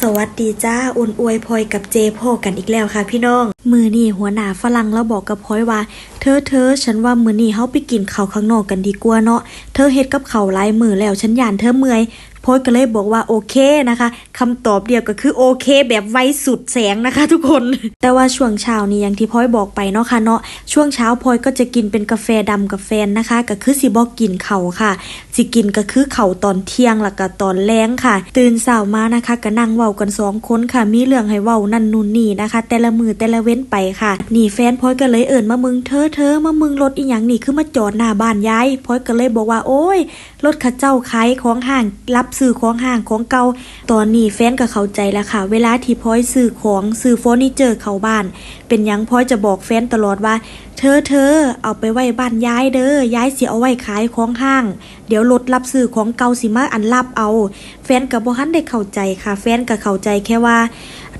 สวัสดีจ้าอุ่นอวยพลอยกับเจพ่อกันอีกแล้วค่ะพี่น้อง มือนี่หัวหน้าฝรั่งแล้วบอกกับพลอยว่า เธอเธอฉันว่ามือนี่เขาไปกินข้าวข้างนอกกันดีกว่าเนาะเธอเฮ็ดกับเขาหลายมือแล้วฉันยานเธอเมื่อย พลอยก็เลยบอกว่าโอเคนะคะคำตอบเดียวก็คือโอเค แบบไวสุดแสงนะคะ ทุกคน แต่ว่าช่วงเช้านี้อย่างที่พลอยบอกไปเนาะค่ะเนาะช่วงเช้าพลอยก็จะกินเป็นกาแฟดำกับแฟนนะคะ ก็คือสิบอกกินเข่าค่ะ สิกินก็คือเข่าตอนเที่ยงแล้วก็ตอนแรงค่ะ ตื่นเช้ามานะคะก็นั่งเว้ากันสองคนค่ะ มีเรื่องให้เว้านั่นนู่นนี่นะคะ แต่ละมือแต่ละเว้นไปค่ะนี่แฟนพลอยก็เลยเอิ่นมามึงเธอเธอมามึงรถอีหยังนี่คือมาจอดหน้าบ้านยายพลอยก็เลยบอกว่าโอ้ยรถข้าเจ้าขายของห่างรับซื้อของห่างของเก่าตอนนี้แฟนก็เข้าใจแล้วค่ะ เวลาที่พลอยซื้อของซื้อเฟอร์นิเจอร์เข้าบ้าน เป็นยังพลอยจะบอกแฟนตลอดว่า เธอเธอเอาไปไว้บ้านย้ายเด้อย้ายสิเอาไว้ขายของห้าง เดี๋ยวรถรับซื้อของเก่าสิมาอันรับเอา แฟนกับบ่ทันได้เข้าใจค่ะ แฟนก็เข้าใจแค่ว่า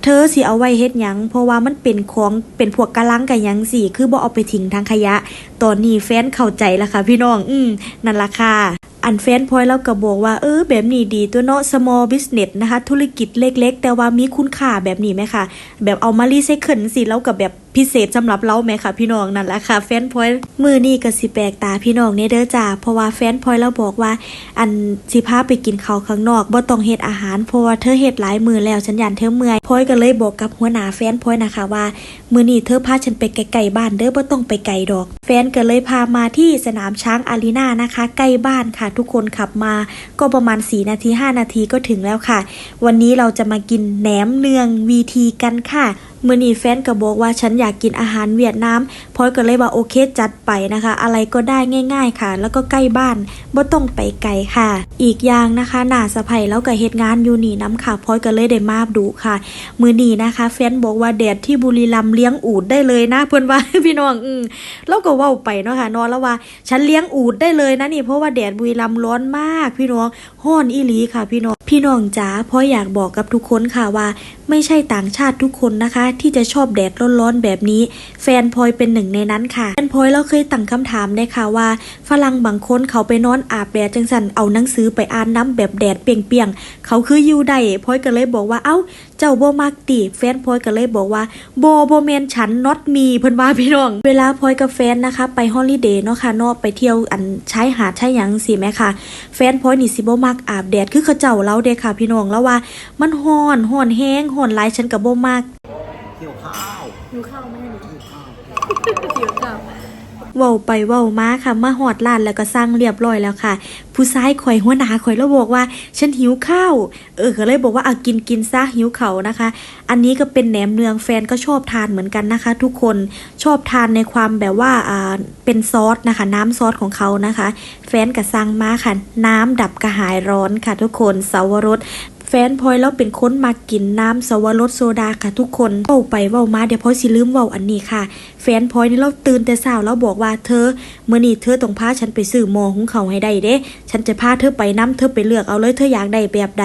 เธอสิเอาไว้เฮ็ดหยัง เพราะว่ามันเป็นของเป็นพวกกะลังกับหยังสิคือบ่เอาไปทิ้งทางขยะ ตอนนี้แฟนเข้าใจแล้วค่ะพี่น้อง อืมนั่นล่ะค่ะ อันแฟนพลอยเราก็บอกว่าเออแบบนี้ดีตัวเนาะ small business นะคะ ธุรกิจเล็กๆ แต่ว่ามีคุณค่าแบบนี้ไหมคะแบบเอามารีไซเคิลสิแล้วกับแบบพิเศษสำหรับเราไหมคะพี่น้องนั่นแหละค่ะแฟนพลอยมือนี้ก็สิแปลกตาพี่น้องเนเด้อจ้าเพราะว่าแฟนพลอยเราบอกว่า อันสิพาไปกินข้าวข้างนอกบ่ต้องเฮ็ดอาหารเพราะว่าเธอเฮ็ดหลายมือแล้วฉันยันเธอเมื่อยพลอยก็เลยบอกกับหัวหน้าแฟนพลอยนะคะว่า มือนี้เธอพาฉันไปไกลๆบ้านเด้อบ่ต้องไปไกลดอก แฟนก็เลยพามาที่สนามช้างอารีนานะคะ ใกล้บ้านค่ะ ทุกคนขับมา ก็ประมาณ4นาที5นาทีก็ถึงแล้วค่ะ วันนี้เราจะมากินแหนมเนืองวีทีกันค่ะ มื่อนี้แฟนก็บอกว่าฉันอยากกินอาหารเวียดนามพลอยก็เลยว่าโอเคจัดไปนะคะ อะไรก็ได้ง่าย ๆค่ะ แล้วก็ใกล้บ้านบ่ต้องไปไกลค่ะ อีกอย่างนะคะหน้าสะไพแล้วก็เฮ็ดงานอยู่นี่น้ำค่ะพลอยก็เลยได้มาดูค่ะ มือนีนะคะ แฟนบอกว่าแดดที่บุรีรัมเลี้ยงอูดได้เลยนะเพื่อนว่าพี่น้องอืมแล้วก็ว้าไปเนาะค่ะนอนแล้วว่า ฉันเลี้ยงอูดได้เลยนะนี่เพราะว่าแดดบุรีรัมร้อนมาก พี่น้องห้อนอีหลีค่ะ พี่น้องพี่น้องจ๋าพลอยอยากบอกกับทุกคนค่ะว่า ไม่ใช่ต่างชาติทุกคนนะคะที่จะชอบแดดร้อนๆแบบนี้ แฟนพลอยเป็นหนึ่งในนั้นค่ะแฟนพลอยเราเคยตั้งคำถามได้ค่ะว่า ฝรั่งบางคนเขาไปนอนอาบแดดจังสันเอาหนังสือไปอ่านน้ำแบบแดดเปียงๆเขาคืออยู่ได้พลอยก็เลยบอกว่าเอ้าเจ้าโบมักติแฟนพลอยก็เลยบอกว่าโบโบแมนฉันน็อตมีเพิ่นว่าพี่น้อง เวลาพลอยกับแฟนนะคะ ไปฮอลิเดย์เนาะค่ะนอกไปเที่ยวอันชายหาดชายหยังสิแม่ค่ะ แฟนพลอยนี่สิโบมักอาบแดดคือเขาเจ้าเล่าเด้ค่ะพี่น้องแล้วว่า มันฮ้อนฮ้อนแห้งฮ้อนหลายฉันก็บ่มัก ข้าวหิวข้าวไหมหนูเกี่ยวข้าวหิวข้าวเว้าไปเว้ามาค่ะ มาหอดร้านแล้วก็สั่งเรียบร้อยแล้วค่ะ ผู้ชายข่อยหัวหน้าข่อยแล้วบอกว่า ฉันหิวข้าวเออก็เลยบอกว่าเอากินกินซะหิวเขาวนะคะ อันนี้ก็เป็นแหนมเนืองแฟนก็ชอบทานเหมือนกันนะคะ ทุกคนชอบทานในความแบบว่าอ่าเป็นซอสนะคะ น้ำซอสของเขานะคะ แฟนก็สั่งมาค่ะ น้ำดับกระหายร้อนค่ะ ทุกคนเสาวรส แฟนพลอยแล้วเป็นคนมากินน้ำสวรสโซดาค่ะทุกคนเว้าไปเว้ามาเดี๋ยวพลอยสิลืมเว้าอันนี้ค่ะแฟนพอยนี่เราตื่นแต่เช้าแล้วบอกว่าเธอเมื่อนี้เธอต้องพาฉันไปซื้อหมอหุงเขาให้ได้เด้ ฉันจะพาเธอไปน้ำเธอไปเลือกเอาเลยเธออยากได้แบบใด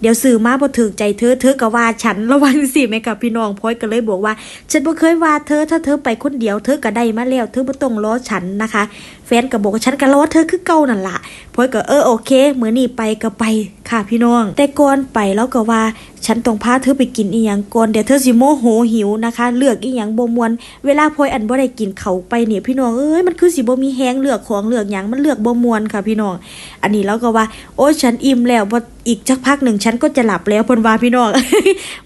เดี๋ยวซื้อมาบ่ถึกใจเธอเธอก็ว่าฉันระวังสิแม่กับพี่น้องพอยก็เลยบอกว่า ฉันบ่เคยว่าเธอถ้าเธอไปคนเดียวเธอก็ได้มาแล้วเธอบ่ต้องรอฉันนะคะ แฟนก็บอกว่าฉันก็รอเธอคือเก่านั่นล่ะพอยก็เออโอเคเมื้อนี้ไปก็ไปค่ะพี่น้อง แต่ก่อนไปแล้วก็ว่าฉันต้องพาเธอไปกินอีหยังก่อนเดี๋ยวเธอสิโมโหหิวนะคะ เลือกอีหยังบ่มวนเวลาพลอยอันบ่ได้กินเขาไปเนี่ยพี่น้องเอ้ยมันคือสิบ่มีแห้งเลือกของเลือกหยังมันเลือกบ่มวนค่ะพี่น้อง อันนี้แล้วก็ว่า โอ้ฉันอิ่มแล้วบ่อีกสักพักหนึ่งฉันก็จะหลับแล้วพนว่าพี่น้อง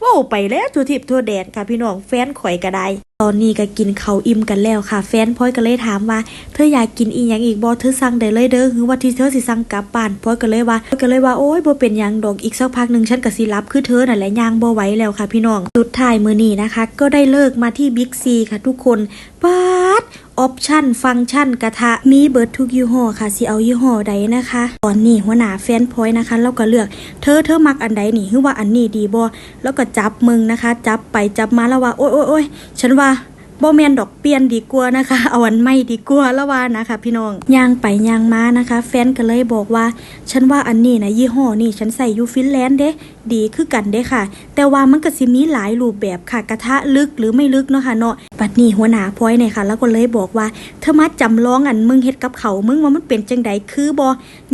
ว่าไปแล้วทัวทิพย์ทั่วแดนค่ะพี่น้องแฟนข่อยก็ได้ ตอนนี้ก็กินเขาอิ่มกันแล้วค่ะ แฟนพอยก็เลยถามว่าเธออยากกินอีหยังอีกบอเธอสั่งได้เลยเด้อหรือว่าที่เธอสิสั่งกลับบ้านพอยก็เลยว่าพอยก็เลยว่าโอ้ยบอเป็นยังดอกอีกสักพักหนึ่งฉันก็สิรับคือเธอน่ะแหละย่างบอไหวแล้วค่ะพี่น้องสุดท้ายมือนี้นะคะ ก็ได้เลิกมาที่บิ๊กซีค่ะทุกคนปา ออปชันฟังก์ชันกระทะมีเบิร์ดทุกยี่ห้อค่ะสิเอายี่ห้อใดนะคะ ตอนนี้หัวหน้าแฟนพอยนะคะ เราก็เลือกเธอเธอมักอันใดนี่คือว่าอันนี้ดีบ่แล้วก็จับมึงนะคะ จับไปจับมาแล้วว่าโอ๊ยโอ๊ยโอ๊ยฉันว่า บแมนดอกเปลี่ยนดีกว่านะคะเอาอันใหม่ดีกว่าล้วว่านะคะ พี่น้องย่างไปย่างมานะคะ แฟนก็เลยบอกว่า ฉันว่าอันนี้นะยี่ห้อนี่ฉันใส่ยูฟินแลนด์เด้ดีคือกันเด้ค่ะ แต่ว่ามันก็สิมีหลายรูปแบบค่ะ กระทะลึกหรือไม่ลึกเนาะค่ะเนาะปัดนี้หัวหน้าพอยเนี่ยค่ะ แล้วก็เลยบอกว่าเธอมาจำลองอันมึงเฮ็ดกับเขามึงว่ามันเป็นจังใดคือบ่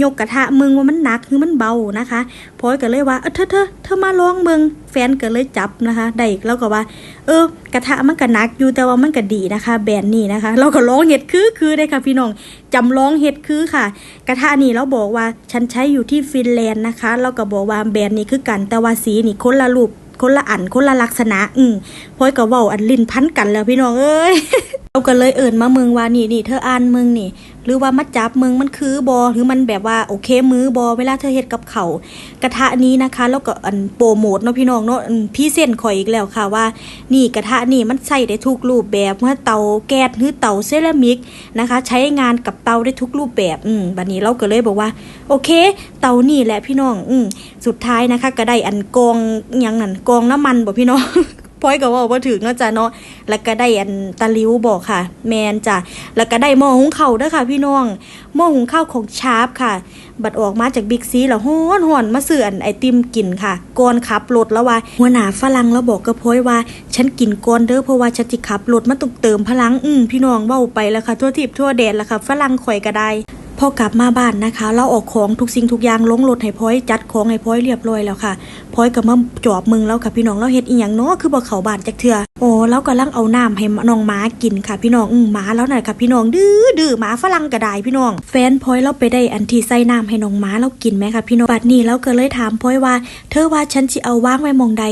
ยกกระทะมึงว่ามันหนักหรือมันเบานะคะพอยก็เลยว่าเออเธอเธอเธอมาลองมึง แฟนก็เลยจับนะคะได้แล้วก็ว่า เออกระทะมันก็หนักอยู่แต่ว่ามันก็ดีนะคะ แบรนด์นี้นะคะ เราก็ร้องเห็ดคือคือได้ค่ะพี่น้องจำลองเห็ดคือค่ะ กระทะนี้เราบอกว่าฉันใช้อยู่ที่ฟินแลนด์นะคะเราก็บอกว่าแบรนด์นี้คือกันแต่ว่าสีนี่คนละรูป คนละอันคนละลักษณะ อืมพอยก็เว้าอันลิ้นพันกันแล้วพี่น้องเอ้ยเราก็เลยเอิ่นมาเมืองว่านี่นี่เธออ่านเมืองนี่ หรือว่ามาจับเมืองมันคือบอหรือมันแบบว่าโอเคมือบอเวลาเธอเฮ็ดกับเขากระทะนี้นะคะ แล้วก็อันโปรโมทเนาะพี่น้องเนาะพี่เส้นข่อยอีกแล้วค่ะว่า นี่กระทะนี่มันใช้ได้ทุกรูปแบบเมื่อเตาแก๊สหรือเตาเซรามิกนะคะ ใช้งานกับเตาได้ทุกรูปแบบอืมบัดนี้เราก็เลยบอกว่า โอเค เตานี่แหละพี่น้องอืมสุดท้ายนะคะ ก็ได้อันกองอยังนั่นกองน้ำมันบ่พี่น้องพอยก็เว่าบ่ถึงเนาะจ้ะเนาะแล้วก็ได้อันตะลิ้วบอกค่ะ แมนจ้ะแล้วก็ได้หม้อหุงข้าวด้วยค่ะ พี่น้องหม้อหุงข้าวของชาร์ปค่ะ บัดออกมาจากบิ๊กซีแล้วฮ้อนฮ้อนมาซื้ออันไอติมกินค่ะก่อนขับรถแล้วว่า หัวหน้าฝรั่งแล้วบอกกับพอยว่า ฉันกินก่อนเด้อเพราะว่าฉันสิขับรถมันต้องเติมพลังอืมพี่น้องเว้าไปแล้วค่ะทั่วทิพย์ทั่วแดนแล้วค่ะฝรั่งข่อยก็ได้ พอกลับมาบ้านนะคะ เราออกของทุกสิ่งทุกอย่างลงรถให้พอยจัดของให้พอยเรียบร้อยแล้วค่ะพอยก็มาจอบมึงแล้วค่ะพี่น้องเราเฮ็ดอีหยังเนาะคือบ่เข้าบ้านจักเทื่อ โอ้เรากำลังเอาน้ำให้น้องหมากินค่ะพี่น้องอืมหมาแล้วน่ะค่ะพี่น้องดื้อดื้อหมาฝรั่งก็ได้พี่น้อง แฟนพอยเราไปได้อันที่ใส่น้ำให้น้องหมาเรากินไหมค่ะพี่น้องบัดนี้เราก็เลยถามพอยว่า เธอว่าฉันสิเอาวางไว้มองใด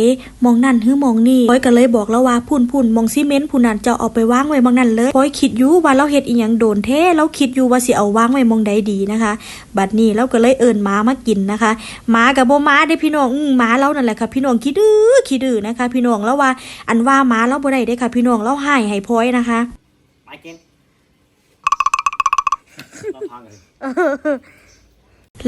มองนั่นหรือมองนี่พอยก็เลยบอกแล้วว่าพุ่นพุ่นมองซีเมนต์พุ่นนั่นจะเอาไปวางไว้มองนั่นเลยพอยคิดอยู่ว่าเราเฮ็ดอีหยังโดนเท่เราคิดอยู่ว่าสิเอาวางไว้มองใดดีนะคะ บัดนี้เราก็เลยเอิญหมามากินนะคะหมากับโบมาได้พี่น้องอื้อหมาเรานั่นแหละค่ะพี่น้องขี้ดื้อขี้ดื้อนะคะ พี่น้องแล้วว่าอันว่าหมาเราบ่ได้ได้ค่ะ พี่น้องเราให้ให้พลอยนะคะไปกินเราพังเลย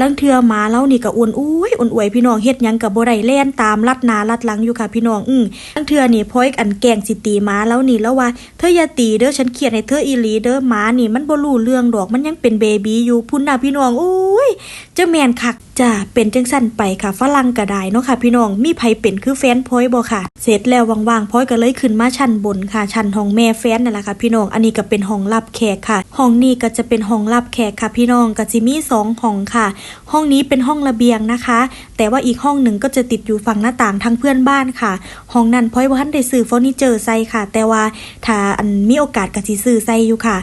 ลังเทือหมาเล่านี่ก็อ้วนอุ้ยอ้วนอวยพี่น้องเฮ็ดหยังกับบ่ได้แล่นตามลัดหนาลัดหลังอยู่ค่ะพี่น้องอือลังเทือนี่พ้อยอันแกล้งสิตีหมาแล้วนี่แล้วว่าเธออย่าตีเด้อฉันเครียดให้เธออีหลีเด้อหมานี่มันบ่รู้เรื่องดอกมันยังเป็นเบบีอยู่พุ่นน่ะพี่น้องโอ้ยเจ้าแม่นคักจ้าเป็นจังสั่นไปค่ะฝรั่งก็ได้เนาะค่ะ พี่น้องมีไผเป็นคือแฟนพอยบ่ค่ะ เสร็จแล้วว่างๆพอยก็เลยขึ้นมาชั้นบนค่ะ ชั้นห้องแม่แฟนนั่นแหละค่ะพี่น้องอันนี้ก็เป็นห้องรับแขกค่ะ ห้องนี้ก็จะเป็นห้องรับแขกค่ะ พี่น้องก็จะมีสองห้องค่ะ ห้องนี้เป็นห้องระเบียงนะคะ แต่ว่าอีกห้องหนึ่งก็จะติดอยู่ฝั่งหน้าต่างทางเพื่อนบ้านค่ะ ห้องนั้นพอยว่าท่านได้ซื้อเฟอร์นิเจอร์ใส่ค่ะ แต่ว่าถ้าอันมีโอกาสก็สิซื้อใส่อยู่ค่ะ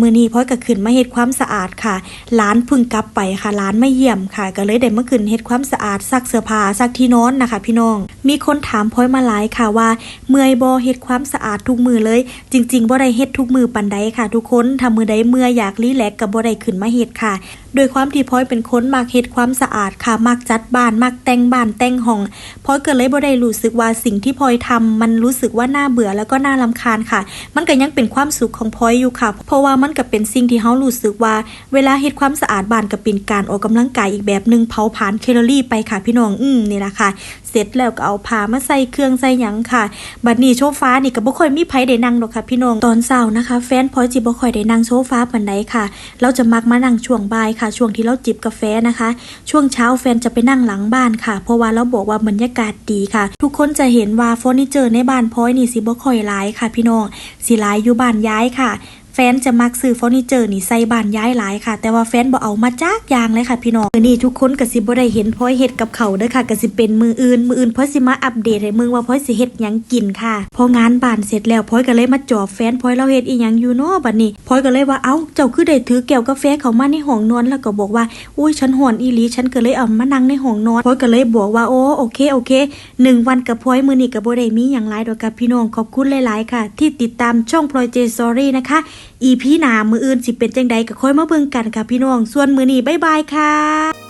มือนี้พอยก็ขึ้นมาเฮ็ดความสะอาดค่ะร้านพึ่งกลับไปค่ะร้านไม่เยี่ยมค่ะ ก็เลยได้มาขึ้นเฮ็ดความสะอาดซักเสื้อผ้าซักที่นอนนะคะ พี่น้อง มีคนถามพอยมาหลายค่ะว่า เมื่อยบ่เฮ็ดความสะอาดทุกมือเลย จริงๆบ่ได้เฮ็ดทุกมือปันใดค่ะ ทุกคนถ้ามือใดเมื่อยอยากรีแลกซ์ก็บ่ได้ขึ้นมาเฮ็ดค่ะโดยความที่พ้อยเป็นคนมักเฮ็ดความสะอาดค่ะมักจัดบ้านมักแต่งบ้านแต่งห้องพ้อยก็เลยบ่ได้รู้สึกว่าสิ่งที่พ้อยทำมันรู้สึกว่าน่าเบื่อแล้วก็น่ารำคาญค่ะ มันก็ยังเป็นความสุขของพ้อยอยู่ค่ะ เพราะว่ามันก็เป็นสิ่งที่เฮารู้สึกว่า เวลาเฮ็ดความสะอาดบ้านก็เป็นการออกกำลังกายอีกแบบหนึงเผาผลาญแคลอรี่ไปค่ะพี่น้องอืมนี่ล่ะค่ะ เสร็จแล้วก็เอาผ้ามาใส่เครื่องใส่หยังค่ะ บัดนี้โซฟานี่ก็บ่ค่อยมีไผได้นั่งดอกค่ะพี่น้องตอนเช้านะคะ แฟนพอยจิบ่ค่อยได้นั่งโซฟาปานใดค่ะ เราจะมักมานั่งช่วงบ่ายค่ะ ช่วงที่เราจิบกาแฟนะคะ ช่วงเช้าแฟนจะไปนั่งหลังบ้านค่ะ เพราะว่าเราบอกว่าบรรยากาศดีค่ะ ทุกคนจะเห็นว่าเฟอร์นิเจอร์ในบ้านพอยนี่สิบ่ค่อยหลายค่ะ พี่น้องสิหลายอยู่บ้านย้ายค่ะ แฟนจะมักซื้อเฟอร์นิเจอร์นี่ใส่บ้านย้ายหลายค่ะ แต่ว่าแฟนบ่เอามาจากยางเลยค่ะพี่น้องมือนี้ทุกคนก็สิบ่ได้เห็นพอยเฮ็ดกับเขาเด้อค่ะก็สิเป็นมืออื่น มืออื่นพอยสิมาอัปเดตให้มึงว่าพอยสิเฮ็ดหยังกินค่ะ พองานบ้านเสร็จแล้วพอยก็เลยมาจอบแฟนพอยเราเฮ็ดอีหยังอยู่เนาะบัดนี้พอยก็เลยว่าเอ้าเจ้าคือได้ถือแก้วกาแฟเขามาในห้องนอนแล้วก็บอกว่าอุ้ยฉันหอนอีหลีฉันก็เลยเอามานั่งในห้องนอนพอยก็เลยบอกว่าโอ้โอเคโอเคหนึ่งวันกับพอยมือนี้ก็บ่ได้มีหยังหลายดอกกับพี่น้องขอบคุณหลายๆค่ะ ที่ติดตามช่องพลอยเจสอรี่นะคะอีพีหนามืออื่นสิเป็นจังใดก็ค่อยมาเบิ่งกันค่ะพี่น้อง ส่วนมือนี้บ๊ายบายค่ะ